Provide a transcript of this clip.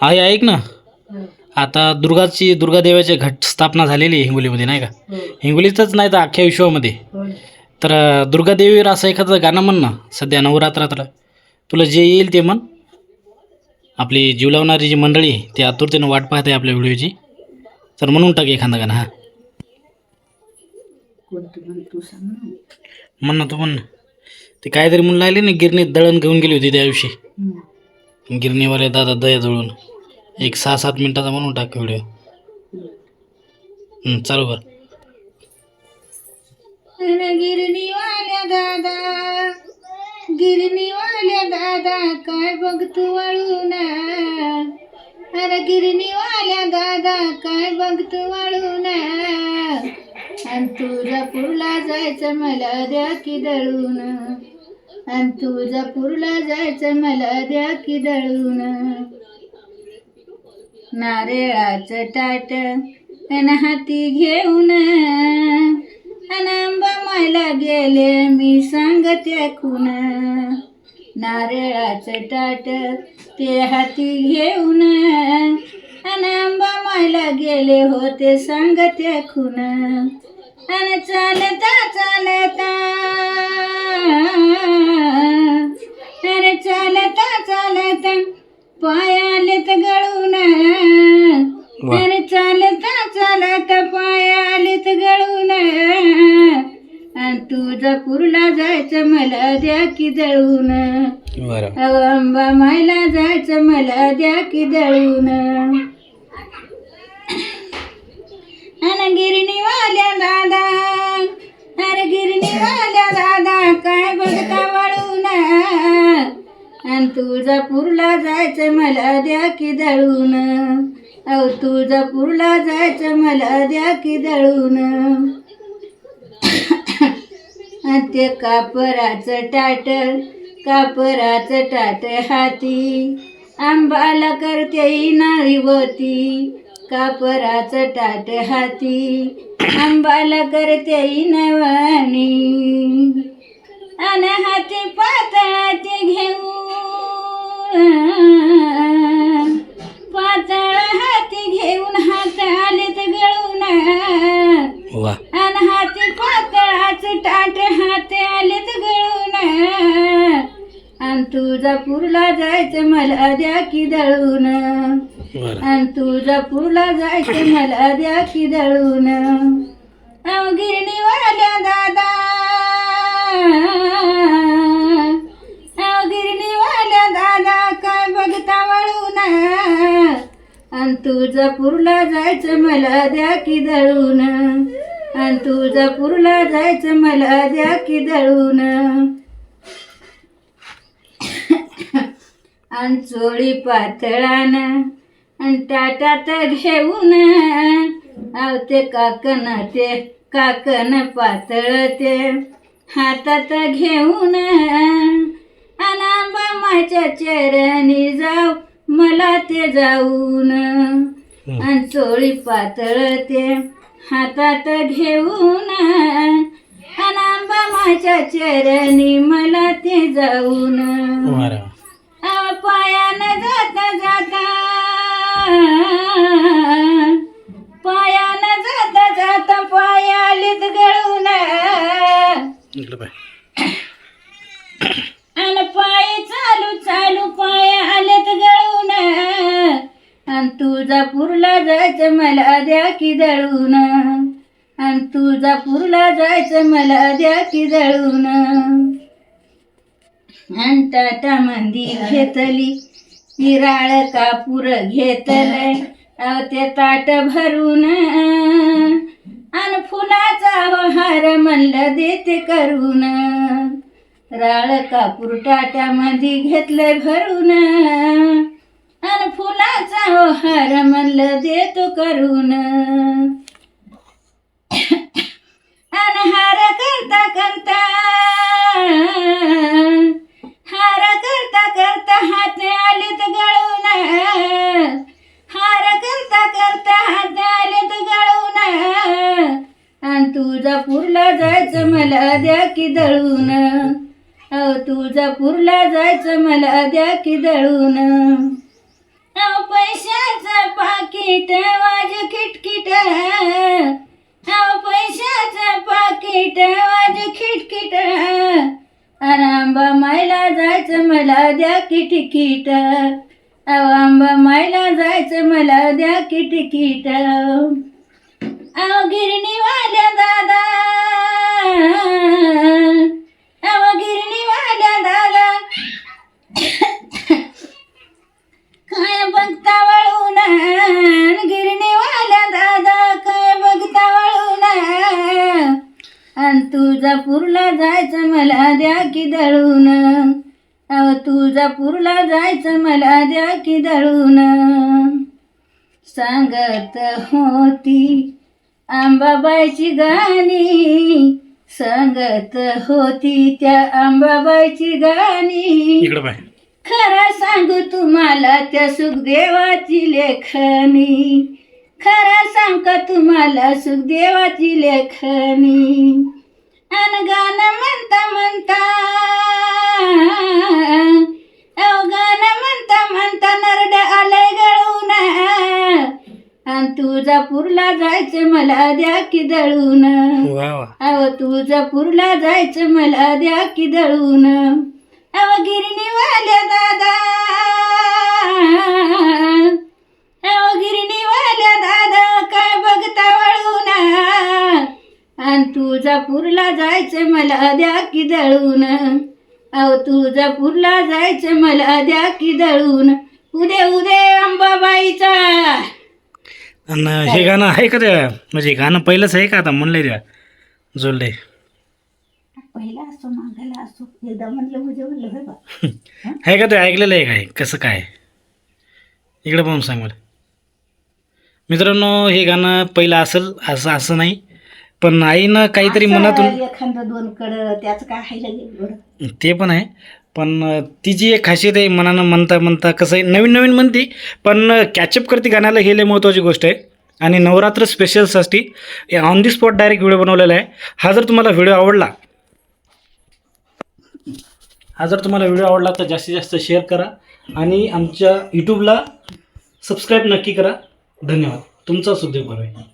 आई ऐक ना. आता दुर्गाची दुर्गादेवाची घट स्थापना झालेली आहे हिंगोलीमध्ये नाही का? हिंगोलीतच नाही तर अख्ख्या विश्वामध्ये. तर दुर्गादेवीवर असं एखादं गाणं म्हण ना सध्या नवरात्रातलं. तुला जे येईल ते म्हण. आपली जीव लावणारी जी मंडळी आहे ती आतुरतेनं वाट पाहते आपल्या व्हिडिओची. तर म्हणून टाक एखादं गाणं हां. म्हण ना तू म्हण ते काहीतरी म्हणून लागले ना गिरणीत दळण घेऊन गेली होती त्या दिवशी. गिरणीवाले दादा दया जळून एक सहा सात मिनिटाचा म्हणून टाक व्हिडिओ. चालू कर. गिरणीवाल्या दादा गिरणीवाल्या दादा काय बघतो वळून? अरे गिरणीवाल्या दादा काय बघतो वळून? आणि तुळजापूरला जायचं मला द्या की दळून. आणि तुळजापूरला जायचं मला द्या की दळून. नारळाचं ताट अन हाती घेऊन अन गेले मी सांगते खून नारळाचं ताट ते हाती घेऊन अन गेले होते सांगते खून अन चालता चालता अरे चालता चालता पाय तुळजापूरला जायचं मला द्या की दळून. अंबा मायला जायचं मला द्या की दळून. अन गिरणीवाल्या दादा अरे गिरणीवाल्या दादा काय बघता वळून. आणि तुळजापूरला जायचं मला द्या की दळून. अहो तुळजापूरला जायचं मला द्या की दळून. ते कापराचं टाट कापराचं टाट हाती. आंबाला करते नारीवती कापराचं टाट हाती. आंबाला करते नवानी अन हाती पातळाते घेऊन. पातळ हाती घेऊन हात आलेत गळून. वा. अन पातळाचे टाट हात आलेत गळून. अन तुळजापूरला जायचं मला द्या की दळून. अन तुळजापूरला जायचं मला द्या की दळून. गिरणीवाल्या दादा. गिरणीवाल्या दादा काय बघता वळून. अन तुळजापूरला जायचं मला द्या की दळून. आणि तुळजापूरला जायचं मला द्या की दळून. आणि चोळी पातळान आणि टाटा तर घेऊन आव ते काकन ते काकन पातळ ते हातात घेऊन अन माझ्या चरणी जाऊ मला ते जाऊन. आणि चोळी पातळ ते हातात घेऊन अन आंबा माझ्या चरणी मला ते जाऊन. पायानं जाता जाता तुळजापूरला जायचं मला द्या की दळून आणि तुळजापूरला जायचं मला द्या की दळून अन टाटा मंदी घेतली निराळ कापूर घेतलंय ते ताट भरून. आणि फुलाचा हो हार म्हणलं देते करून. राळ कापूर टाट्यामध्ये घेतलं घेतलंय भरून. हर हो हार म्हणलं देतो करून अनहार करता करता हार करता करता हात आलेत गळून। हार करता करता हात आलेत गळून। आणि तुळजापूरला जायचं मला द्या की दळून। अहो तुळजापूरला जायचं मला द्या की दळून। अहो पैशाचं पाकिट वाज खिटखिट. अहो पैशाचं पाकिट वाज खिटखिट. आंबा मायला जायचं मला द्या की तिकीट अहो मायला जायचं मला द्या की तिकीट अहो गिरणीवाल्या दादा. अव गिरणीवाल्या अहो तुळजापूरला जायचं मला द्या की दळून. सांगत होती आंबाबाईची गाणी. सांगत होती त्या आंबाबाईची गाणी. खरं सांगू तुम्हाला त्या सुखदेवाची लेखनी खरं सांग का तुम्हाला सुखदेवाची लेखनी अन गाणं म्हणता तुळजापूरला जायचं मला द्या की दळून. वा वा. अव तुळजापूरला जायचं मला द्या की दळून. अव गिरणीवाल्या दादा. अव गिरणीवाल्या दादा काय बघता वळून. आणि तुळजापूरला जायचं मला द्या की दळून. अव तुळजापूरला जायचं मला द्या की दळून. उदे उदे अंबाबाईचा. आणि हे गाणं आहे का त्या म्हणजे गाणं पहिलंच आहे का आता? म्हणलंय त्या जोडलंय पहिला असो मागायला असो. एकदा म्हणलं म्हणजे म्हणलं होय बा. आहे का ते? ऐकलेलं आहे काय? कसं काय? इकडे पाहून सांग मला. मित्रांनो हे गाणं पहिलं असेल असं असं नाही. पण आईनं काहीतरी असं मनातून एखादं दोन कड त्याचं काय ते पण आहे. पण तिची एक खासियत आहे मनानं म्हणता म्हणता कसं आहे नवीन नवीन म्हणते पण कॅचअप करते गाण्याला हे लय महत्त्वाची गोष्ट आहे. आणि Navratra स्पेशलसाठी on the spot direct video बनवलेला आहे. हा जर तुम्हाला व्हिडिओ आवडला हा जर तुम्हाला व्हिडिओ आवडला तर जास्तीत जास्त शेअर करा आणि आमच्या यूट्यूबला सबस्क्राईब नक्की करा. धन्यवाद. तुमचा सुदैव बरं आहे